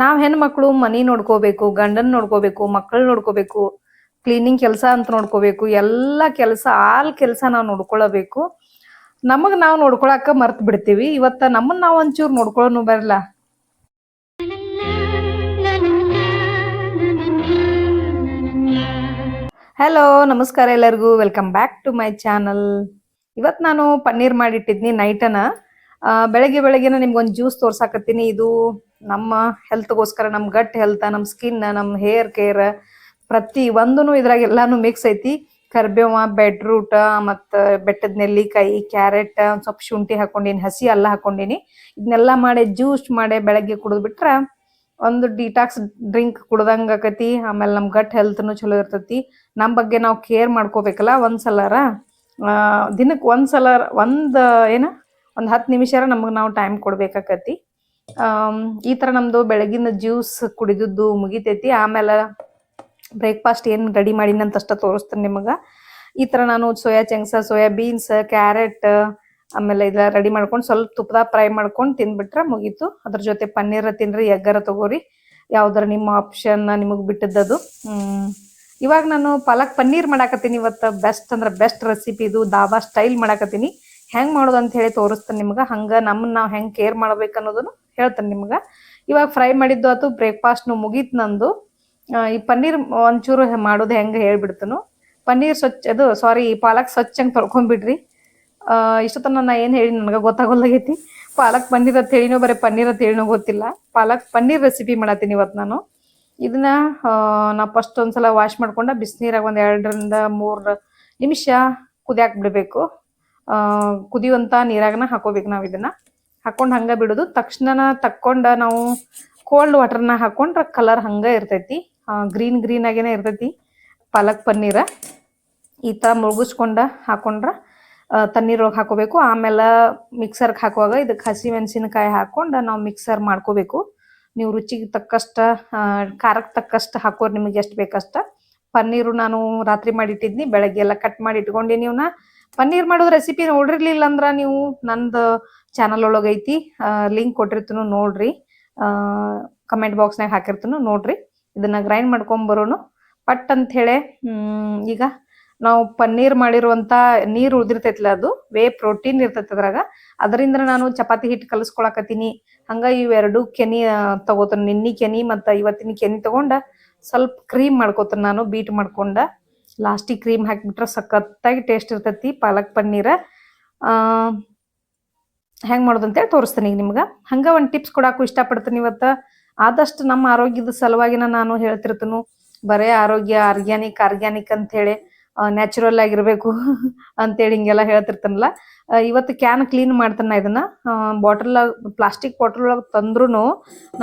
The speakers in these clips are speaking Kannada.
ನಾವ್ ಹೆಣ್ಮಕ್ಳು ಮನಿ ನೋಡ್ಕೋಬೇಕು, ಗಂಡನ್ ನೋಡ್ಕೋಬೇಕು ಮಕ್ಕಳು ನೋಡ್ಕೋಬೇಕು ಕ್ಲೀನಿಂಗ್ ಕೆಲಸ ಅಂತ ನೋಡ್ಕೋಬೇಕು, ಎಲ್ಲಾ ಕೆಲಸ ಆಲ್ ಕೆಲಸ ನಾವ್ ನೋಡ್ಕೊಳ್ಳಬೇಕು ನಮಗ್ ನಾವು ನೋಡ್ಕೊಳಕ ಮರ್ತ್ ಬಿಡ್ತೀವಿ. ಇವತ್ತ ನಮ್ಮನ್ನ ನಾವ್ ಒಂಚೂರ್ ನೋಡ್ಕೊಳ್ಳೋನು ಬರಲ್ಲ ಹಲೋ ನಮಸ್ಕಾರ ಎಲ್ಲರಿಗೂ. Welcome back to my channel ಇವತ್ ನಾನು ಪನ್ನೀರ್ ಮಾಡಿಟ್ಟಿದ್ನಿ ನೈಟನ. ಬೆಳಗ್ಗೆ ಬೆಳಗ್ಗೆನ ನಿಮ್ಗೊಂದು ಜ್ಯೂಸ್ ತೋರ್ಸಾಕತ್ತೀನಿ. ಇದು ನಮ್ಮ ಹೆಲ್ತ್ಗೋಸ್ಕರ ನಮ್ಮ ಗಟ್ ಹೆಲ್ತ್ ನಮ್ಮ ಸ್ಕಿನ್ ನಮ್ಮ ಹೇರ್ ಕೇರ್ ಪ್ರತಿ ಒಂದೂ ಇದ್ರಾಗ ಎಲ್ಲಾನು ಮಿಕ್ಸ್ ಐತಿ. ಕರ್ಬೇವ ಬೆಡ್ರೂಟ ಮತ್ತ ಬೆಟ್ಟದ ನೆಲ್ಲಿಕಾಯಿ ಕ್ಯಾರೆಟ್ ಒಂದ್ ಸ್ವಲ್ಪ ಶುಂಠಿ ಹಾಕೊಂಡಿನಿ, ಹಸಿ ಅಲ್ಲ ಹಾಕೊಂಡಿನಿ. ಇದನ್ನೆಲ್ಲ ಮಾಡಿ ಜ್ಯೂಸ್ ಮಾಡಿ ಬೆಳಗ್ಗೆ ಕುಡಿದ್ ಬಿಟ್ರ ಒಂದು ಡಿಟಾಕ್ಸ್ ಡ್ರಿಂಕ್ ಕುಡ್ದಂಗ ಆಕತಿ. ಆಮೇಲೆ ನಮ್ ಗಟ್ ಹೆಲ್ತ್ನು ಚಲೋ ಇರ್ತೈತಿ. ನಮ್ ಬಗ್ಗೆ ನಾವು ಕೇರ್ ಮಾಡ್ಕೋಬೇಕಲ್ಲ ಒಂದ್ ಸಲಾರ ಆ, ದಿನಕ್ ಒಂದ್ ಸಲ ಒಂದ್, ಏನ? ಒಂದ್ ಹತ್ತು ನಿಮಿಷ ನಮಗ್ ನಾವು ಟೈಮ್ ಕೊಡ್ಬೇಕಾಕತಿ. ಈ ತರ ನಮ್ದು ಬೆಳಗಿನ ಜ್ಯೂಸ್ ಕುಡಿದದ್ದು ಮುಗಿತೈತಿ. ಆಮೇಲೆ ಬ್ರೇಕ್ಫಾಸ್ಟ್ ಏನ್ ರೆಡಿ ಮಾಡೀನಿ ಅಂತ ಅಷ್ಟ ತೋರಿಸ್ತೇನೆ ನಿಮಗ. ಈ ತರ ನಾನು soya chunks, soya beans carrot ಆಮೇಲೆ ಇದೆಲ್ಲ ರೆಡಿ ಮಾಡ್ಕೊಂಡು ಸ್ವಲ್ಪ ತುಪ್ಪದಾಗ ಫ್ರೈ ಮಾಡ್ಕೊಂಡು ತಿಂದ್ಬಿಟ್ರೆ ಮುಗೀತು. ಅದ್ರ ಜೊತೆ ಪನ್ನೀರ್ ತಿನ್ರಿ ಎಗ್ಗರ ತಗೋರಿ. ಯಾವ್ದಾರ ನಿಮ್ಮ ಆಪ್ಷನ್ ನಿಮಗ್ ಬಿಟ್ಟಿದ್ದದು. ಇವಾಗ ನಾನು ಪಾಲಕ್ ಪನ್ನೀರ್ ಮಾಡಾಕತ್ತೀನಿ ಇವತ್ತು. ಬೆಸ್ಟ್ ಅಂದ್ರೆ ಬೆಸ್ಟ್ ರೆಸಿಪಿ ಇದು. ದಾಬಾ ಸ್ಟೈಲ್ ಮಾಡಾಕತ್ತೀನಿ. ಹೆಂಗ್ ಮಾಡೋದು ಅಂತ ಹೇಳಿ ತೋರಿಸ್ತೇನೆ ನಿಮ್ಗೆ. ಹಂಗ ನಮ್ಮನ್ನ ನಾವು ಹೆಂಗ್ ಕೇರ್ ಮಾಡ್ಬೇಕು ಅನ್ನೋದನ್ನು ಹೇಳ್ತೇನೆ ನಿಮ್ಗೆ. ಇವಾಗ ಫ್ರೈ ಮಾಡಿದ್ದು ಆತು ಬ್ರೇಕ್ಫಾಸ್ಟ್ನು ಮುಗೀತು ನಂದು. ಈ ಪನ್ನೀರ್ ಒಂಚೂರು ಮಾಡೋದು ಹೆಂಗೆ ಹೇಳ್ಬಿಡ್ತನು. ಪನ್ನೀರ್ ಸ್ವಚ್ಛ ಅದು ಸಾರಿ ಪಾಲಕ್ ಸ್ವಚ್ಛಂಗೆ ತೊಳ್ಕೊಂಡ್ಬಿಡ್ರಿ. ಆ, ಇಷ್ಟೊತ್ತನ ನಾ ಏನು ಹೇಳಿ ನನಗೆ ಗೊತ್ತಾಗೋಲ್ಲಾಗೈತಿ. ಪಾಲಕ್ ಪನ್ನೀರ್ ಅಂತ ಹೇಳಿನೋ ಬರೀ ಪನ್ನೀರ್ ಅಂತ ಹೇಳಿನೋ ಗೊತ್ತಿಲ್ಲ. ಪಾಲಕ್ ಪನ್ನೀರ್ ರೆಸಿಪಿ ಮಾಡತ್ತೀನಿ ಇವತ್ತು ನಾನು. ಇದನ್ನ ನಾ ಫಸ್ಟ್ ಒಂದ್ಸಲ ವಾಶ್ ಮಾಡ್ಕೊಂಡ ಬಿಸಿನೀರಾಗ ಒಂದು ಎರಡರಿಂದ ಮೂರು ನಿಮಿಷ ಕುದಿಯಾಕ್ ಬಿಡಬೇಕು. ಕುದಿಯುವಂತ ನೀರಾಗನ ಹಾಕೋಬೇಕು ನಾವು ಇದನ್ನ. ಹಾಕೊಂಡ್ ಹಂಗ ಬಿಡುದು. ತಕ್ಷಣ ತಕ್ಕೊಂಡ ನಾವು ಕೋಲ್ಡ್ ವಾಟರ್ನ ಹಾಕೊಂಡ್ರ ಕಲರ್ ಹಂಗ ಇರ್ತೈತಿ. ಗ್ರೀನ್ ಗ್ರೀನ್ ಆಗೇನೆ ಇರ್ತೈತಿ. ಪಾಲಕ್ ಪನ್ನೀರ ಈ ಮುಳುಗಿಸ್ಕೊಂಡ ಹಾಕೊಂಡ್ರ ತಣ್ಣೀರ್ ತಣ್ಣೀರೊಳಗೆ ಹಾಕೋಬೇಕು. ಆಮೇಲೆ ಮಿಕ್ಸರ್ಗೆ ಹಾಕುವಾಗ ಇದಕ್ಕೆ ಹಸಿ ಮೆಣಸಿನಕಾಯಿ ಹಾಕೊಂಡ ನಾವು ಮಿಕ್ಸರ್ ಮಾಡ್ಕೋಬೇಕು. ನೀವು ರುಚಿಗೆ ತಕ್ಕಷ್ಟ ಖಾರಕ್ಕೆ ತಕ್ಕಷ್ಟು ಹಾಕೋರು ನಿಮಗೆ ಎಷ್ಟು ಬೇಕಷ್ಟ. ಪನ್ನೀರು ನಾನು ರಾತ್ರಿ ಮಾಡಿಟ್ಟಿದ್ನಿ ಬೆಳಗ್ಗೆ ಎಲ್ಲ ಕಟ್ ಮಾಡಿ ಇಟ್ಕೊಂಡಿ ನೀವ್ನ. ಪನ್ನೀರ್ ಮಾಡೋದು ರೆಸಿಪಿ ನೋಡಿರ್ಲಿಲ್ಲ ಅಂದ್ರ ನೀವು ನಂದು ಚಾನಲ್ ಒಳಗೈತಿ ಲಿಂಕ್ ಕೊಟ್ಟಿರ್ತೀನಿ ನೋಡ್ರಿ. ಕಮೆಂಟ್ ಬಾಕ್ಸ್ನಾಗ ಹಾಕಿರ್ತೀನಿ ನೋಡ್ರಿ. ಇದನ್ನ ಗ್ರೈಂಡ್ ಮಾಡ್ಕೊಂಡ್ ಬರೋನು. ಪಟ್ ಅಂತ ಹೇಳಿ ಈಗ ನಾವು ಪನ್ನೀರ್ ಮಾಡಿರುವಂತ ನೀರ್ ಉಳಿದಿರ್ತೈತಿಲ್ಲ ಅದು, ವೇ ಪ್ರೋಟೀನ್ ಇರ್ತೈತಿ ಅದ್ರಾಗ. ಅದರಿಂದ ನಾನು ಚಪಾತಿ ಹಿಟ್ಟು ಕಲಸ್ಕೊಳಕತ್ತೀನಿ. ಹಂಗ ಇವೆರಡು ಕೆನಿ ತಗೋತೀನಿ. ನಿನ್ನಿ ಕೆನಿ ಮತ್ತ ಇವತ್ತಿನ ಕೆನಿ ತಗೊಂಡ ಸ್ವಲ್ಪ ಕ್ರೀಮ್ ಮಾಡ್ಕೋತೀನಿ ನಾನು ಬೀಟ್ ಮಾಡ್ಕೊಂಡ. ಲಾಸ್ಟಿಗೆ ಕ್ರೀಮ್ ಹಾಕಿಬಿಟ್ರೆ ಸಖತ್ತಾಗಿ ಟೇಸ್ಟ್ ಇರ್ತೈತಿ, ಪಾಲಕ್ ಪನ್ನೀರ. ಹೆಂಗ್ ಮಾಡೋದು ಅಂತೇಳಿ ತೋರಿಸ್ತೀನಿ ಈಗ ನಿಮ್ಗೆ. ಹಂಗ ಒಂದು ಟಿಪ್ಸ್ ಕೊಡೋಕ್ಕೂ ಇಷ್ಟಪಡ್ತೀನಿ ಇವತ್ತು. ಆದಷ್ಟು ನಮ್ಮ ಆರೋಗ್ಯದ ಸಲುವಾಗಿನ ನಾನು ಹೇಳ್ತಿರ್ತೇನು. ಬರೇ ಆರೋಗ್ಯ ಆರ್ಗ್ಯಾನಿಕ್ ಆರ್ಗ್ಯಾನಿಕ್ ಅಂತ ಹೇಳಿ ನ್ಯಾಚುರಲ್ ಆಗಿರಬೇಕು ಅಂತೇಳಿ ಹಿಂಗೆಲ್ಲ ಹೇಳ್ತಿರ್ತಾನಲ್ಲ. ಇವತ್ತು ಕ್ಯಾನ್ ಕ್ಲೀನ್ ಮಾಡ್ತಾನೆ ಇದನ್ನ. ಬಾಟಲ್ ಪ್ಲಾಸ್ಟಿಕ್ ಬಾಟಲ್ ಒಳಗೆ ತಂದ್ರೂ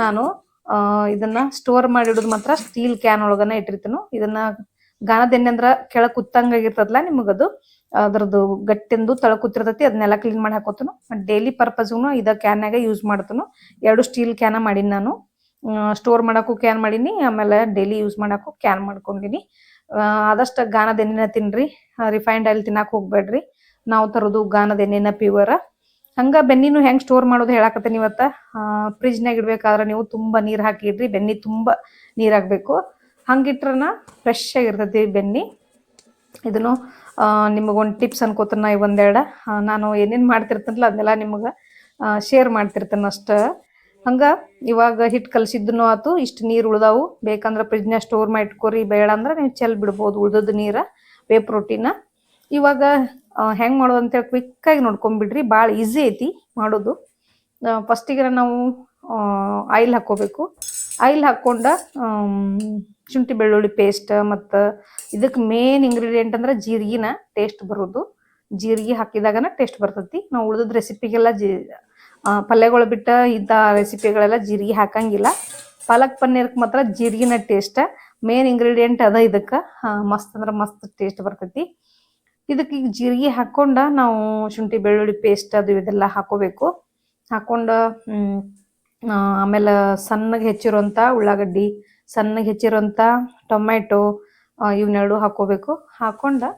ನಾನು ಇದನ್ನ ಸ್ಟೋರ್ ಮಾಡಿಡೋದು ಮಾತ್ರ ಸ್ಟೀಲ್ ಕ್ಯಾನ್ ಒಳಗನ ಇಟ್ಟಿರ್ತೀನಿ. ಇದನ್ನ ಗಾಣದ ಅಂದ್ರ ಕೆಳಗ್ ಕುತ್ತಂಗಾಗಿರ್ತದಲ್ಲ ನಿಮಗದು. ಅದ್ರದ್ದು ಗಟ್ಟಿಂದು ತಳ ಕೂತಿರ್ತೈತಿ ಅದನ್ನೆಲ್ಲ ಕ್ಲೀನ್ ಮಾಡಿ ಹಾಕೋತನು. ಡೈಲಿ ಪರ್ಪಸ್ಗೂ ಇದ ಕ್ಯಾನ್ಯಾಗ ಯೂಸ್ ಮಾಡ್ತನು. ಎರಡು ಸ್ಟೀಲ್ ಕ್ಯಾನ ಮಾಡೀನಿ ನಾನು. ಸ್ಟೋರ್ ಮಾಡಕ್ಕೂ ಕ್ಯಾನ್ ಮಾಡೀನಿ, ಆಮೇಲೆ ಡೈಲಿ ಯೂಸ್ ಮಾಡಕ್ಕೂ ಕ್ಯಾನ್ ಮಾಡ್ಕೊಂಡಿನಿ. ಆದಷ್ಟು ಗಾನದ ಎಣ್ಣೆನ ತಿನ್ರಿ ರಿಫೈನ್ಡ್ ಆಯಿಲ್ ತಿನ್ನಕ್ ಹೋಗ್ಬೇಡ್ರಿ. ನಾವು ತರೋದು ಗಾನದ ಎಣ್ಣೆನ ಪ್ಯೂವರ್ ಹಂಗ ಬೆನ್ನಿನೂ ಹೆಂಗ್ ಸ್ಟೋರ್ ಮಾಡೋದು ಹೇಳಾಕತ್ತೀನಿ ಇವತ್ತ. ಫ್ರಿಜ್ನಾಗ ಇಡ್ಬೇಕಾದ್ರೆ ನೀವು ತುಂಬಾ ನೀರ್ ಹಾಕಿ ಇಡ್ರಿ, ಬೆನ್ನಿ ತುಂಬಾ ನೀರ್ ಹಾಕ್ಬೇಕು ಹಂಗಿಟ್ರನ ಫ್ರೆಶ್ ಆಗಿರ್ತೈತಿ ಬೆನ್ನಿ ಇದನ್ನು ನಿಮಗೊಂದು ಟಿಪ್ಸ್ ಅನ್ಕೋತನ ನಾ ಒಂದೆರಡು. ನಾನು ಏನೇನು ಮಾಡ್ತಿರ್ತೇನಲ್ಲ ಅದನ್ನೆಲ್ಲ ನಿಮಗೆ ಶೇರ್ ಮಾಡ್ತಿರ್ತೇನೆ ಅಷ್ಟ. ಹಂಗ ಇವಾಗ ಹಿಟ್ಟು ಕಲಸಿದ್ದನು ಆತು, ಇಷ್ಟು ನೀರು ಉಳ್ದಾವು. ಬೇಕಂದ್ರೆ ಫ್ರಿಜ್ನ ಸ್ಟೋರ್ ಮಾಡಿ ಇಟ್ಕೋರಿ ಬೇಡ ಅಂದ್ರೆ ನೀವು ಚೆಲ್ ಬಿಡ್ಬೋದು ಉಳ್ದದ್ದು ನೀರು ವೇ ಪ್ರೋಟೀನ ಇವಾಗ ಹೆಂಗೆ ಮಾಡೋದು ಅಂತೇಳಿ ಕ್ವಿಕ್ಕಾಗಿ ನೋಡ್ಕೊಂಬಿಡ್ರಿ ಭಾಳ ಈಸಿ ಐತಿ ಮಾಡೋದು. ಫಸ್ಟಿಗೆ ನಾವು ಆಯಿಲ್ ಹಾಕ್ಕೋಬೇಕು. ಆಯಿಲ್ ಹಾಕ್ಕೊಂಡು ಶುಂಠಿ ಬೆಳ್ಳುಳ್ಳಿ ಪೇಸ್ಟ್ ಮತ್ತು ಇದಕ್ಕೆ ಮೇನ್ ಇಂಗ್ರೀಡಿಯೆಂಟ್ ಅಂದ್ರೆ ಜೀರಿಗೆನ ಟೇಸ್ಟ್ ಬರೋದು. ಜೀರಿಗೆ ಹಾಕಿದಾಗನ ಟೇಸ್ಟ್ ಬರ್ತೈತಿ. ನಾವು ಉಳಿದ ರೆಸಿಪಿಗೆಲ್ಲ ಜೀ ಪಲ್ಯಗಳು ಬಿಟ್ಟ ಇದ್ದ ರೆಸಿಪಿಗಳೆಲ್ಲ ಜೀರಿಗೆ ಹಾಕಂಗಿಲ್ಲ. ಪಾಲಕ್ ಪನ್ನೀರ್ಕ್ ಮಾತ್ರ ಜೀರಿಗೆನ ಟೇಸ್ಟ್ ಮೇನ್ ಇಂಗ್ರೀಡಿಯೆಂಟ್ ಅದ ಇದಕ್ಕೆ. ಮಸ್ತ್ ಅಂದ್ರೆ ಮಸ್ತ್ ಟೇಸ್ಟ್ ಬರ್ತೈತಿ. ಇದಕ್ಕೆ ಈಗ ಜೀರಿಗೆ ಹಾಕ್ಕೊಂಡು ನಾವು ಶುಂಠಿ ಬೆಳ್ಳುಳ್ಳಿ ಪೇಸ್ಟ್ ಅದು ಇದೆಲ್ಲ ಹಾಕೋಬೇಕು. ಆ, ಆಮೇಲೆ ಸಣ್ಣಗೆ ಹೆಚ್ಚಿರುವಂಥ ಉಳ್ಳಾಗಡ್ಡಿ, ಸಣ್ಣಗೆ ಹೆಚ್ಚಿರುವಂಥ ಟೊಮೆಟೊ ಇವನ್ನೆರಡು ಹಾಕೋಬೇಕು ಹಾಕ್ಕೊಂಡು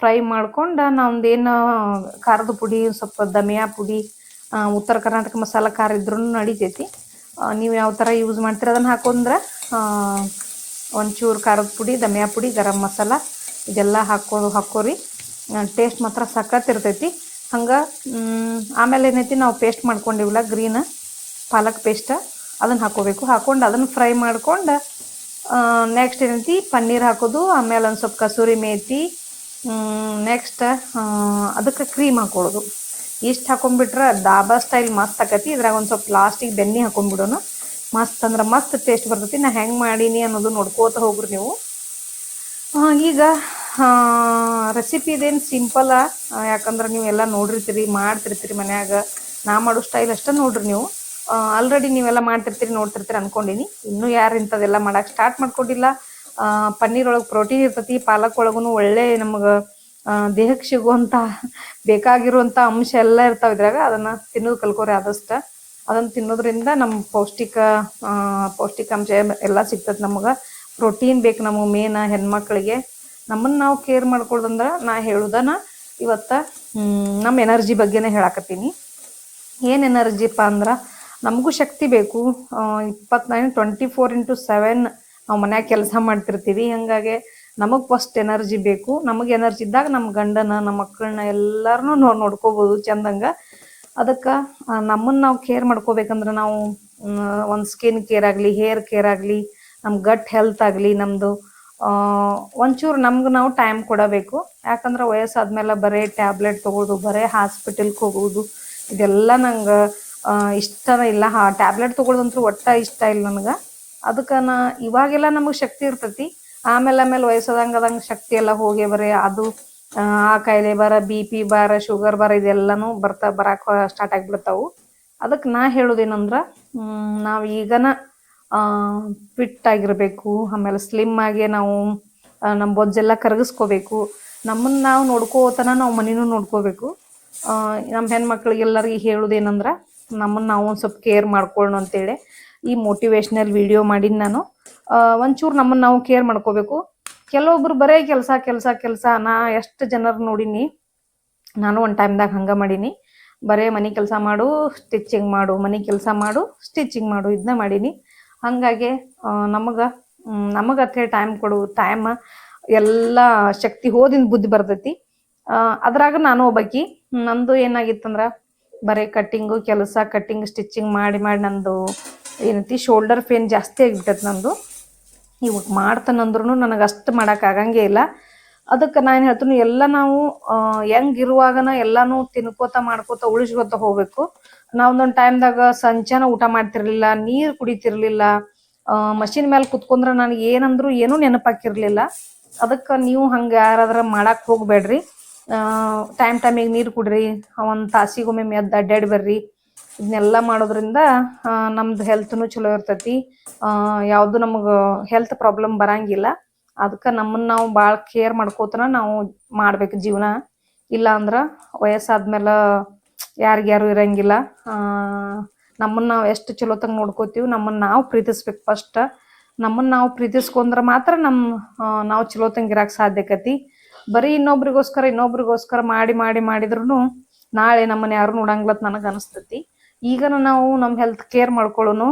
ಫ್ರೈ ಮಾಡ್ಕೊಂಡು ನಮ್ದು ಏನು ಖಾರದ ಪುಡಿ ಸ್ವಲ್ಪ ಧಮಿಯಾ ಪುಡಿ ಉತ್ತರ ಕರ್ನಾಟಕ ಮಸಾಲ ಖಾರ ಇದ್ರೂ ನಡಿತೈತಿ. ನೀವು ಯಾವ ಥರ ಯೂಸ್ ಮಾಡ್ತೀರ ಅದನ್ನು ಹಾಕೊಂಡ್ರೆ ಒಂಚೂರು ಖಾರದ ಪುಡಿ ಧಮಿಯಾ ಪುಡಿ, ಗರಂ ಮಸಾಲ ಇದೆಲ್ಲ ಹಾಕೋ ಹಾಕೋರಿ ಟೇಸ್ಟ್ ಮಾತ್ರ ಸಖತ್ ಇರ್ತೈತಿ. ಹಂಗೆ ಆಮೇಲೆ ಏನೈತಿ ನಾವು ಪೇಸ್ಟ್ ಮಾಡ್ಕೊಂಡಿವಲ್ಲ ಗ್ರೀನ್ ಪಾಲಕ್ ಪೇಸ್ಟ ಅದನ್ನು ಹಾಕೋಬೇಕು. ಹಾಕೊಂಡು ಅದನ್ನು ಫ್ರೈ ಮಾಡ್ಕೊಂಡು ನೆಕ್ಸ್ಟ್ ಏನೈತಿ? ಪನ್ನೀರ್ ಹಾಕೋದು, ಆಮೇಲೆ ಒಂದು ಸ್ವಲ್ಪ ಕಸೂರಿ ಮೇತಿ ನೆಕ್ಸ್ಟ್ ಅದಕ್ಕೆ ಕ್ರೀಮ್ ಹಾಕೊಳ್ಳೋದು. ಇಷ್ಟು ಹಾಕೊಂಡ್ಬಿಟ್ರೆ ದಾಬಾ ಸ್ಟೈಲ್ ಮಸ್ತ್ ಆಕತಿ. ಇದ್ರಾಗ ಒಂದು ಸ್ವಲ್ಪ ಲಾಸ್ಟಿಗೆ ಬೆಣ್ಣೆ ಹಾಕೊಂಡ್ಬಿಡೋಣ ಮಸ್ತ್ ಅಂದ್ರೆ ಮಸ್ತ್ ಟೇಸ್ಟ್ ಬರ್ತೈತಿ. ನಾ ಹೆಂಗೆ ಮಾಡೀನಿ ಅನ್ನೋದು ನೋಡ್ಕೋತ ಹೋಗ್ರಿ ನೀವು. ಈಗ ರೆಸಿಪಿ ಇದೇನು ಸಿಂಪಲ್ಲ ಯಾಕಂದ್ರೆ ನೀವು ಎಲ್ಲ ನೋಡಿರ್ತೀರಿ, ಮಾಡ್ತಿರ್ತೀರಿ ಮನ್ಯಾಗ. ನಾ ಮಾಡೋ ಸ್ಟೈಲ್ ಅಷ್ಟೇ ನೋಡ್ರಿ ನೀವು. ಆಲ್ರೆಡಿ ನೀವೆಲ್ಲ ಮಾಡ್ತಿರ್ತೀರಿ, ನೋಡ್ತಿರ್ತೀರಿ ಅನ್ಕೊಂಡಿನಿ. ಇನ್ನೂ ಯಾರು ಇಂಥದ್ದೆಲ್ಲ ಮಾಡಕ್ಕೆ ಸ್ಟಾರ್ಟ್ ಮಾಡ್ಕೊಂಡಿಲ್ಲ ಪನ್ನೀರ್ ಒಳಗೆ ಪ್ರೋಟೀನ್ ಇರ್ತತಿ ಪಾಲಕ್ ಒಳಗೂ ಒಳ್ಳೆ ನಮಗೆ ದೇಹಕ್ಕೆ ಸಿಗುವಂಥ ಬೇಕಾಗಿರುವಂಥ ಅಂಶ ಎಲ್ಲ ಇರ್ತಾವ ಇದ್ರಾಗ, ಅದನ್ನು ತಿನ್ನೋದು ಕಲ್ಕೋರಿ ಆದಷ್ಟ. ಅದನ್ನು ತಿನ್ನೋದ್ರಿಂದ ನಮ್ಮ ಪೌಷ್ಟಿಕ ಪೌಷ್ಟಿಕಾಂಶ ಎಲ್ಲ ಸಿಗ್ತದೆ ನಮಗ. ಪ್ರೋಟೀನ್ ಬೇಕು ನಮಗೆ ಮೇನ್, ಹೆಣ್ಮಕ್ಳಿಗೆ. ನಮ್ಮನ್ನ ನಾವು ಕೇರ್ ಮಾಡ್ಕೊಳ್ಳೋದಂದ್ರೆ ನಾ ಹೇಳುದನ ಇವತ್ತು ನಮ್ಮ ಎನರ್ಜಿ ಬಗ್ಗೆನೇ ಹೇಳಾಕತ್ತೀನಿ. ಏನು ಎನರ್ಜಿಪ್ಪ ಅಂದ್ರೆ ನಮಗೂ ಶಕ್ತಿ ಬೇಕು. ಇಪ್ಪತ್ನಾಲ್ಕು ಟ್ವೆಂಟಿ ಫೋರ್ ಇಂಟು ಸೆವೆನ್ ನಾವು ಮನ್ಯಾಗ ಕೆಲಸ ಮಾಡ್ತಿರ್ತೀವಿ. ಹಾಗಾಗಿ ನಮಗೆ ಫಸ್ಟ್ ಎನರ್ಜಿ ಬೇಕು. ನಮಗೆ ಎನರ್ಜಿ ಇದ್ದಾಗ ನಮ್ಮ ಗಂಡನ ನಮ್ಮ ಮಕ್ಕಳನ್ನ ಎಲ್ಲರನ್ನೂ ನೋಡ್ಕೋಬಹುದು ನೋಡ್ಕೋಬೋದು. ಚಂದಂಗೆ. ಅದಕ್ಕೆ ನಮ್ಮನ್ನು ನಾವು ಕೇರ್ ಮಾಡ್ಕೋಬೇಕಂದ್ರೆ ನಾವು ಒಂದು ಸ್ಕಿನ್ ಕೇರ್ ಆಗಲಿ ಹೇರ್ ಕೇರ್ ಆಗಲಿ ನಮ್ಮ ಗಟ್ ಹೆಲ್ತ್ ಆಗಲಿ ನಮ್ಮದು ಒಂಚೂರು ನಮ್ಗೆ ನಾವು ಟೈಮ್ ಕೊಡಬೇಕು. ಯಾಕಂದ್ರೆ ವಯಸ್ಸಾದ್ಮೇಲೆ ಬರೀ ಟ್ಯಾಬ್ಲೆಟ್ ತೊಗೋದು ಬರೀ ಹಾಸ್ಪಿಟಲ್ಗೆ ಹೋಗೋದು, ಇದೆಲ್ಲ ನಂಗೆ ಇಷ್ಟನ ಇಲ್ಲ. ಆ ಟ್ಯಾಬ್ಲೆಟ್ ತೊಗೊಳೋದಂತೂ ಒಟ್ಟ ಇಷ್ಟ ಇಲ್ಲ ನನಗೆ. ಅದಕ್ಕೆ ನಾ ಇವಾಗೆಲ್ಲ ನಮಗೆ ಶಕ್ತಿ ಇರ್ತೈತಿ. ಆಮೇಲೆ ಆಮೇಲೆ ವಯಸ್ಸಾದಂಗೆ ಅದಂಗೆ ಶಕ್ತಿ ಎಲ್ಲ ಹೋಗಿ ಬರೀ. ಅದು, ಆ ಕಾಯಿಲೆ ಬರ ಬಿ ಪಿ ಬಾರ ಶುಗರ್ ಬಾರ ಇದೆಲ್ಲನೂ ಬರ್ತಾ, ಬರಾಕ ಸ್ಟಾರ್ಟ್ ಆಗಿಬಿಡ್ತಾವು. ಅದಕ್ಕೆ ನಾ ಹೇಳೋದೇನಂದ್ರೆ ನಾವು ಈಗನ ಫಿಟ್ ಆಗಿರಬೇಕು. ಆಮೇಲೆ ಸ್ಲಿಮ್ ಆಗಿ ನಾವು ನಮ್ಮ ಬೊಜ್ಜೆಲ್ಲ ಕರಗಿಸ್ಕೋಬೇಕು. ನಮ್ಮನ್ನು ನಾವು ನೋಡ್ಕೋತನ ನಾವು ಮನೇನೂ ನೋಡ್ಕೋಬೇಕು. ನಮ್ಮ ಹೆಣ್ಮಕ್ಳಿಗೆಲ್ಲರಿಗೆ ಹೇಳೋದೇನಂದ್ರೆ ನಮ್ಮನ್ನು ನಾವು ಒಂದು ಸ್ವಲ್ಪ ಕೇರ್ ಮಾಡ್ಕೊಳ್ಳೋಣ ಅಂತೇಳಿ ಈ ಮೋಟಿವೇಶ್ನಲ್ ವಿಡಿಯೋ ಮಾಡೀನಿ ನಾನು. ಒಂಚೂರು ನಮ್ಮನ್ನು ನಾವು ಕೇರ್ ಮಾಡ್ಕೋಬೇಕು. ಕೆಲವೊಬ್ರು ಬರೇ ಕೆಲಸ ಕೆಲಸ ಕೆಲಸ, ನಾ ಎಷ್ಟು ಜನರು ನೋಡೀನಿ, ನಾನು ಒಂದು ಟೈಮ್ದಾಗ ಹಂಗೆ ಮಾಡೀನಿ. ಬರೇ ಮನೆ ಕೆಲಸ ಮಾಡು ಸ್ಟಿಚಿಂಗ್ ಮಾಡು, ಮನೆ ಕೆಲಸ ಮಾಡು ಸ್ಟಿಚಿಂಗ್ ಮಾಡು ಇದನ್ನ ಮಾಡೀನಿ. ಹಾಗಾಗಿ ನಮಗೆ ನಮಗೆ ಅತ್ತೆ ಟೈಮ್ ಕೊಡು ಟೈಮ್ ಎಲ್ಲ ಶಕ್ತಿ ಹೋದಿಂದ ಬುದ್ಧಿ ಬರ್ತೈತಿ. ಅದ್ರಾಗ ನಾನು ಒಬ್ಬಾಕಿ, ನಂದು ಏನಾಗಿತ್ತಂದ್ರೆ ಬರೀ ಕಟ್ಟಿಂಗು ಕೆಲಸ ಕಟ್ಟಿಂಗ್ ಸ್ಟಿಚಿಂಗ್ ಮಾಡಿ ಮಾಡಿ ನಂದು ಏನೈತಿ ಶೋಲ್ಡರ್ ಪೇನ್ ಜಾಸ್ತಿ ಆಗಿಬಿಟ್ಟೈತೆ ನಂದು. ಇವಾಗ ಮಾಡ್ತಾನಂದ್ರೂ ನನಗೆ ಅಷ್ಟು ಮಾಡೋಕ್ಕಾಗಂಗೆ ಇಲ್ಲ. ಅದಕ್ಕೆ ನಾನು ಹೇಳ್ತೀನಿ, ಎಲ್ಲ ನಾವು ಹೆಂಗಿರುವಾಗನ ಎಲ್ಲಾನು ತಿನ್ಕೋತ ಮಾಡ್ಕೋತ ಉಳಿಸ್ಕೋತ ಹೋಗ್ಬೇಕು. ನಾವು ಒಂದೊಂದು ಟೈಮ್ದಾಗ ಸಂಚಾನ ಊಟ ಮಾಡ್ತಿರ್ಲಿಲ್ಲ, ನೀರು ಕುಡಿತಿರ್ಲಿಲ್ಲ ಮಷಿನ್ ಮೇಲೆ ಕುತ್ಕೊಂಡ್ರೆ ನನಗೆ ಏನಂದ್ರು ಏನೂ ನೆನಪಾಕಿರ್ಲಿಲ್ಲ. ಅದಕ್ಕೆ ನೀವು ಹಂಗೆ ಯಾರಾದ್ರೂ ಮಾಡಕ್ಕೆ ಹೋಗ್ಬೇಡ್ರಿ. ಟೈಮ್ ಟೈಮಿಗೆ ನೀರು ಕುಡ್ರಿ, ಒಂದು ತಾಸಿಗೊಮ್ಮೆ ಎದ್ದು ಅಡ್ಡಾಡಿ ಬರ್ರಿ. ಇದನ್ನೆಲ್ಲ ಮಾಡೋದ್ರಿಂದ ನಮ್ದು ಹೆಲ್ತ್ನು ಚಲೋ ಇರ್ತೈತಿ. ಯಾವುದು ನಮಗೆ ಹೆಲ್ತ್ ಪ್ರಾಬ್ಲಮ್ ಬರಂಗಿಲ್ಲ. ಅದಕ್ಕೆ ನಮ್ಮನ್ನು ನಾವು ಭಾಳ ಕೇರ್ ಮಾಡ್ಕೋತನ ನಾವು ಮಾಡ್ಬೇಕು ಜೀವನ. ಇಲ್ಲ ಅಂದ್ರೆ ವಯಸ್ಸಾದ್ಮೇಲೆ ಯಾರಿಗ್ಯಾರು ಇರಂಗಿಲ್ಲ. ನಮ್ಮನ್ನು ನಾವು ಎಷ್ಟು ಚಲೋತಂಗ ನೋಡ್ಕೋತೀವಿ ನಮ್ಮನ್ನು ನಾವು ಪ್ರೀತಿಸ್ಬೇಕು ಫಸ್ಟ್. ನಮ್ಮನ್ನು ನಾವು ಪ್ರೀತಿಸ್ಕೊಂಡ್ರೆ ಮಾತ್ರ ನಮ್ಮ ನಾವು ಚಲೋ ಇರಕ್ಕೆ ಸಾಧ್ಯಕತಿ. ಬರೀ ಇನ್ನೊಬ್ರಿಗೋಸ್ಕರ ಇನ್ನೊಬ್ರಿಗೋಸ್ಕರ ಮಾಡಿ ಮಾಡಿ ಮಾಡಿದ್ರು ನಾಳೆ ನಮ್ಮನ್ನ ಯಾರು ನೋಡಂಗಿಲ್ಲ ನನಗೆ ಅನಿಸ್ತೈತಿ. ಈಗನ ನಾವು ನಮ್ಮ ಹೆಲ್ತ್ ಕೇರ್ ಮಾಡ್ಕೊಳ್ಳೋನು.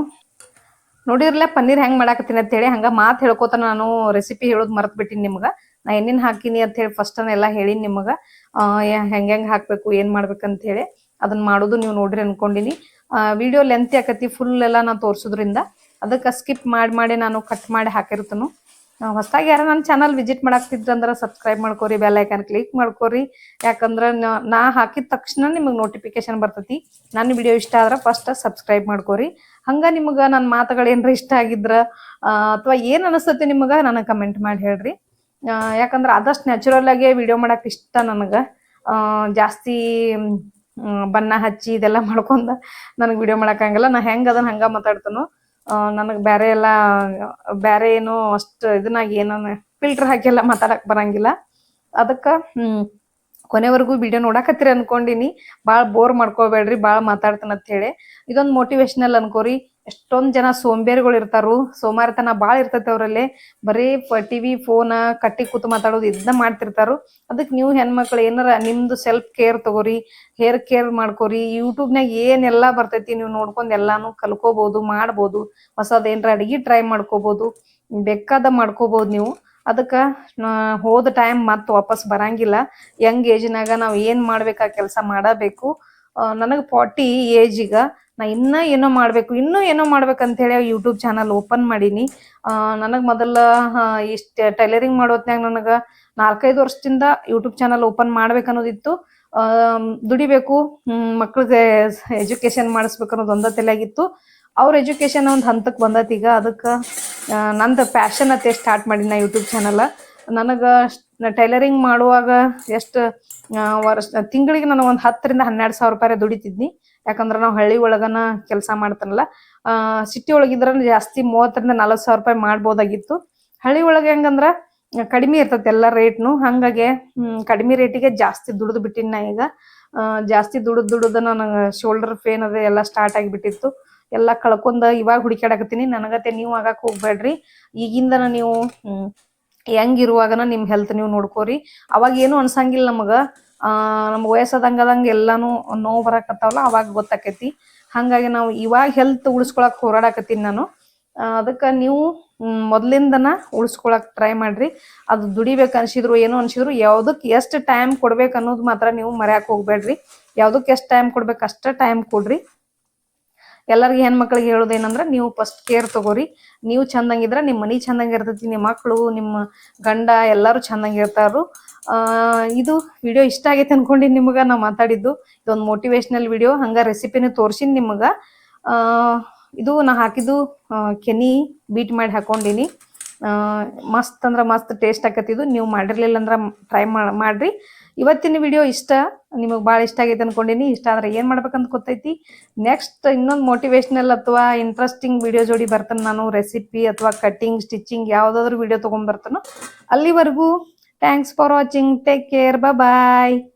ನೋಡಿರ್ಲ ಪನ್ನೀರ್ ಹೆಂಗ್ ಮಾಡಾಕತ್ತೀನಿ ಅಂತ ಹೇಳಿ ಹಂಗ ಮಾತ್ ಹೇಳ್ಕೊತ ನಾನು ರೆಸಿಪಿ ಹೇಳೋದ್ ಮರ್ತ್ ಬಿಟ್ಟಿನಿ ನಿಮ್ಗ. ನಾ ಏನೇನ್ ಹಾಕಿನಿ ಅಂತ ಹೇಳಿ ಫಸ್ಟ್ ಎಲ್ಲಾ ಹೇಳಿನಿ ನಿಮಗ. ಹೆಂಗ್ ಹೆಂಗ್ ಹಾಕ್ಬೇಕು, ಏನ್ ಮಾಡ್ಬೇಕಂತ ಹೇಳಿ ಅದನ್ನ ಮಾಡೋದು ನೀವು ನೋಡ್ರಿ ಅನ್ಕೊಂಡಿನಿ. ವಿಡಿಯೋ ಲೆಂತ್ ಆಕತಿ ಫುಲ್ ಎಲ್ಲ ನಾ ತೋರ್ಸೋದ್ರಿಂದ. ಅದಕ್ಕೆ ಸ್ಕಿಪ್ ಮಾಡಿ ಮಾಡಿ ನಾನು ಕಟ್ ಮಾಡಿ ಹಾಕಿರ್ತನು. ಹೊಸದಾಗಿ ಯಾರ ನನ್ನ ಚಾನಲ್ ವಿಸಿಟ್ ಮಾಡಾಕ್ತಿದ್ರಂದ್ರೆ ಸಬ್ಸ್ಕ್ರೈಬ್ ಮಾಡ್ಕೋರಿ ಬೆಲ್ ಐಕನ್ ಕ್ಲಿಕ್ ಮಾಡ್ಕೋರಿ. ಯಾಕಂದ್ರೆ ನಾ- ಹಾಕಿದ ತಕ್ಷಣ ನಿಮಗೆ ನೋಟಿಫಿಕೇಶನ್ ಬರ್ತೈತಿ. ನನ್ನ ವಿಡಿಯೋ ಇಷ್ಟ ಆದ್ರೆ ಫಸ್ಟ್ ಸಬ್ಸ್ಕ್ರೈಬ್ ಮಾಡ್ಕೋರಿ. ಹಂಗ ನಿಮಗೆ ನನ್ನ ಮಾತುಗಳು ಏನಾರ ಇಷ್ಟ ಆಗಿದ್ರ ಅಥವಾ ಏನ್ ಅನಿಸ್ತತಿ ನಿಮಗೆ ನನಗೆ ಕಮೆಂಟ್ ಮಾಡಿ ಹೇಳ್ರಿ. ಯಾಕಂದ್ರೆ ಆದಷ್ಟು ನ್ಯಾಚುರಲ್ ಆಗಿ ವಿಡಿಯೋ ಮಾಡಕ್ ಇಷ್ಟ ನನಗೆ. ಜಾಸ್ತಿ ಬಣ್ಣ ಹಚ್ಚಿ ಇದೆಲ್ಲ ಮಾಡ್ಕೊಂಡ ನನಗೆ ವಿಡಿಯೋ ಮಾಡಕ್ಕಾಗಲ್ಲ ನಾ ಹೆಂಗೆ ಅದನ್ನ ಹಂಗೆ ಮಾತಾಡ್ತಾನೋ ನನಗೆ ಬೇರೆ ಎಲ್ಲ ಬೇರೆ ಏನು ಅಷ್ಟು ಇದನ್ನಾಗಿ ಏನೋ ಫಿಲ್ಟರ್ ಹಾಕಿ ಎಲ್ಲ ಮಾತಾಡಕ್ ಬರಂಗಿಲ್ಲ. ಅದಕ್ಕೆ, ಹ್ಮ್, ಕೊನೆವರೆಗೂ ವಿಡಿಯೋ ನೋಡಾಕತ್ತೀರಿ ಅನ್ಕೊಂಡಿನಿ. ಭಾಳ ಬೋರ್ ಮಾಡ್ಕೋಬೇಡ್ರಿ ಭಾಳ ಮಾತಾಡ್ತಾನ ಅಂತ ಹೇಳಿ. ಇದೊಂದು ಮೋಟಿವೇಶನಲ್ ಅನ್ಕೋರಿ. ಎಷ್ಟೊಂದ್ ಜನ ಸೋಂಬೇರಿಗಳು ಇರ್ತಾರು. ಸೋಮಾರಿತನ ಬಾಳ ಇರ್ತೈತಿ ಅವರಲ್ಲಿ. ಬರೀ ಟಿವಿ ಫೋನ್ ಕಟ್ಟಿ ಕೂತು ಮಾತಾಡೋದು ಇದನ್ನ ಮಾಡ್ತಿರ್ತಾರು. ಅದಕ್ಕೆ ನೀವು ಹೆಣ್ಮಕ್ಳು ಏನಾರ ನಿಮ್ದು ಸೆಲ್ಫ್ ಕೇರ್ ತಗೋರಿ ಹೇರ್ ಕೇರ್ ಮಾಡ್ಕೋರಿ ಯೂಟ್ಯೂಬ್ನಾಗ ಏನೆಲ್ಲಾ ಬರ್ತೈತಿ ನೀವು ನೋಡ್ಕೊಂಡ್ ಎಲ್ಲಾನು ಕಲ್ಕೋಬಹುದು ಮಾಡ್ಬೋದು. ಹೊಸದ ಏನಾರ ಅಡಿಗೆ ಟ್ರೈ ಮಾಡ್ಕೋಬಹುದು ಬೇಕಾದ ಮಾಡ್ಕೋಬಹುದು ನೀವು. ಅದಕ್ಕ ಆ, ಹೋದ ಟೈಮ್ ಮತ್ ವಾಪಸ್ ಬರಂಗಿಲ್ಲ. ಯಂಗ್ ಏಜ್ನಾಗ ನಾವ್ ಏನ್ ಮಾಡ್ಬೇಕಾ ಕೆಲಸ ಮಾಡಬೇಕು. ನನಗ್ ಫಾರ್ಟಿ ಏಜ್ ಈಗ. ನಾ ಇನ್ನೂ ಏನೋ ಮಾಡ್ಬೇಕು, ಇನ್ನೂ ಏನೋ ಮಾಡ್ಬೇಕಂತ ಹೇಳಿ ಯೂಟ್ಯೂಬ್ ಚಾನಲ್ ಓಪನ್ ಮಾಡೀನಿ. ನನಗೆ ಮೊದಲ ಇಷ್ಟ ಟೈಲರಿಂಗ್ ಮಾಡೋತ್ನಾಗ ನನಗ ನಾಲ್ಕೈದು ವರ್ಷದಿಂದ ಯೂಟ್ಯೂಬ್ ಚಾನಲ್ ಓಪನ್ ಮಾಡ್ಬೇಕನ್ನೋದಿತ್ತು. ದುಡಿಬೇಕು ಮಕ್ಳಿಗೆ ಎಜುಕೇಶನ್ ಮಾಡಿಸ್ಬೇಕು ಅನ್ನೋದು ಒಂದ ತಲೆಯಾಗಿತ್ತು. ಅವ್ರ ಎಜುಕೇಶನ್ ಒಂದ್ ಹಂತಕ್ ಬಂದತ್ ಈಗ. ಅದಕ್ಕ ನಂದು ಪ್ಯಾಷನ್ ಅತ್ತೆ ಸ್ಟಾರ್ಟ್ ಮಾಡಿ ನಾ ಯೂಟ್ಯೂಬ್ ಚಾನಲ್ ನನಗ ಟೈಲರಿಂಗ್ ಮಾಡುವಾಗ ಎಷ್ಟು ವರ್ಷ, ತಿಂಗಳಿಗೆ ನಾನು ಒಂದ್ ಹತ್ತರಿಂದ ಹನ್ನೆರಡು ಸಾವಿರ ರೂಪಾಯಿ ದುಡಿತಿದ್ನಿ. ಯಾಕಂದ್ರ ನಾವು ಹಳ್ಳಿ ಒಳಗನ ಕೆಲಸ ಮಾಡ್ತಾನಲ್ಲ ಸಿಟಿ ಒಳಗಿದ್ರ ಜಾಸ್ತಿ ಮೂವತ್ತರಿಂದ ನಲವತ್ತು ಸಾವಿರ ರೂಪಾಯಿ ಮಾಡ್ಬೋದಾಗಿತ್ತು. ಹಳ್ಳಿ ಒಳಗೆ ಹೆಂಗಂದ್ರ ಕಡಿಮೆ ಇರ್ತತಿ ಎಲ್ಲ ರೇಟ್ನು. ಹಂಗಾಗಿ ಕಡಿಮೆ ರೇಟಿಗೆ ಜಾಸ್ತಿ ದುಡಿದು ಬಿಟ್ಟಿನ ಈಗ. ಜಾಸ್ತಿ ದುಡಿದು ದುಡಿದು ನನಗೆ ಶೋಲ್ಡರ್ ಪೇನ್ ಅದ ಎಲ್ಲ ಸ್ಟಾರ್ಟ್ ಆಗಿಬಿಟ್ಟಿತ್ತು. ಎಲ್ಲ ಕಳ್ಕೊಂಡ ಇವಾಗ ಹುಡುಕ್ಯಾಡಕತ್ತೀನಿ. ನನಗತ್ತೆ ನೀವು ಆಗಕ್ ಹೋಗ್ಬೇಡ್ರಿ. ಈಗಿಂದನ ನೀವು ಹ್ಮ್, ಹೆಂಗ್ ಇರುವಾಗನ ನಿಮ್ ಹೆಲ್ತ್ ನೀವು ನೋಡ್ಕೋರಿ. ಅವಾಗ ಏನು ಅನ್ಸಂಗಿಲ್ಲ ನಮಗ. ನಮ್ಗ್ ವಯಸ್ಸಾದಂಗದಂಗ ಎಲ್ಲಾನು ನೋವು ಬರಕತ್ತಾವಲ್ಲ, ಅವಾಗ ಗೊತ್ತಾಕೈತಿ. ಹಂಗಾಗಿ ನಾವು ಇವಾಗ ಹೆಲ್ತ್ ಉಳಿಸ್ಕೊಳಕ್ ಹೋರಾಡಕತ್ತೀನಿ ನಾನು. ಅದಕ್ಕೆ ನೀವು ಮೊದಲಿಂದನ ಉಳಿಸ್ಕೊಳಕ್ ಟ್ರೈ ಮಾಡ್ರಿ. ಅದು ದುಡಿಬೇಕು ಅನ್ಸಿದ್ರು, ಏನು ಅನ್ಸಿದ್ರು, ಯಾವ್ದಕ್ ಎಷ್ಟು ಟೈಮ್ ಕೊಡ್ಬೇಕು ಅನ್ನೋದು ಮಾತ್ರ ನೀವು ಮರ್ಯಾಕ್ ಹೋಗ್ಬೇಡ್ರಿ. ಯಾವ್ದಕ್ ಎಷ್ಟು ಟೈಮ್ ಕೊಡ್ಬೇಕು ಅಷ್ಟೇ ಟೈಮ್ ಕೊಡ್ರಿ. ಎಲ್ಲರಿಗೂ ಹೆಣ್ಮಕ್ಳಿಗೆ ಹೇಳೋದೇನಂದ್ರ ನೀವು ಫಸ್ಟ್ ಕೇರ್ ತಗೋರಿ. ನೀವು ಚಂದಂಗಿದ್ರ ನಿಮ್ಮ ಮನಿ ಚಂದಂಗಿರ್ತೈತಿ ನಿಮ್ಮ ಮಕ್ಕಳು ನಿಮ್ಮ ಗಂಡ ಎಲ್ಲರೂ ಚಂದಂಗಿರ್ತಾರು. ಇದು ವಿಡಿಯೋ ಇಷ್ಟ ಆಗೈತೆ ಅನ್ಕೊಂಡಿ ನಿಮ್ಗ ನಾ ಮಾತಾಡಿದ್ದು. ಇದೊಂದು ಮೋಟಿವೇಶನಲ್ ವಿಡಿಯೋ ಹಂಗ ರೆಸಿಪಿನೂ ತೋರ್ಸಿನ್ ನಿಮ್ಗ. ಆ, ಇದು ನಾ ಹಾಕಿದ್ದು ಕೆನಿ ಬೀಟ್ ಮಾಡಿ ಹಾಕೊಂಡಿನಿ. ಮಸ್ತ್ ಅಂದ್ರ ಮಸ್ತ್ ಟೇಸ್ಟ್ ಆಕತ್ತಿದು ನೀವು ಮಾಡಿರ್ಲಿಲ್ಲ ಅಂದ್ರ ಟ್ರೈ ಮಾಡ್ರಿ. ಇವತ್ತಿನ ವಿಡಿಯೋ ಇಷ್ಟ. ನಿಮಗೆ ಭಾಳ ಇಷ್ಟ ಆಗೈತೆ ಅನ್ಕೊಂಡಿನಿ. ಇಷ್ಟ ಆದ್ರೆ ಏನ್ ಮಾಡ್ಬೇಕಂತ ಗೊತ್ತೈತಿ. ನೆಕ್ಸ್ಟ್ ಇನ್ನೊಂದು ಮೋಟಿವೇಶ್ನಲ್ ಅಥವಾ ಇಂಟ್ರೆಸ್ಟಿಂಗ್ ವಿಡಿಯೋ ಜೋಡಿ ಬರ್ತಾನೆ ನಾನು. ರೆಸಿಪಿ ಅಥವಾ ಕಟ್ಟಿಂಗ್ ಸ್ಟಿಚಿಂಗ್ ಯಾವ್ದಾದ್ರು ವಿಡಿಯೋ ತಗೊಂಡ್ ಬರ್ತಾನೋ. ಅಲ್ಲಿವರೆಗೂ thanks for watching take care bye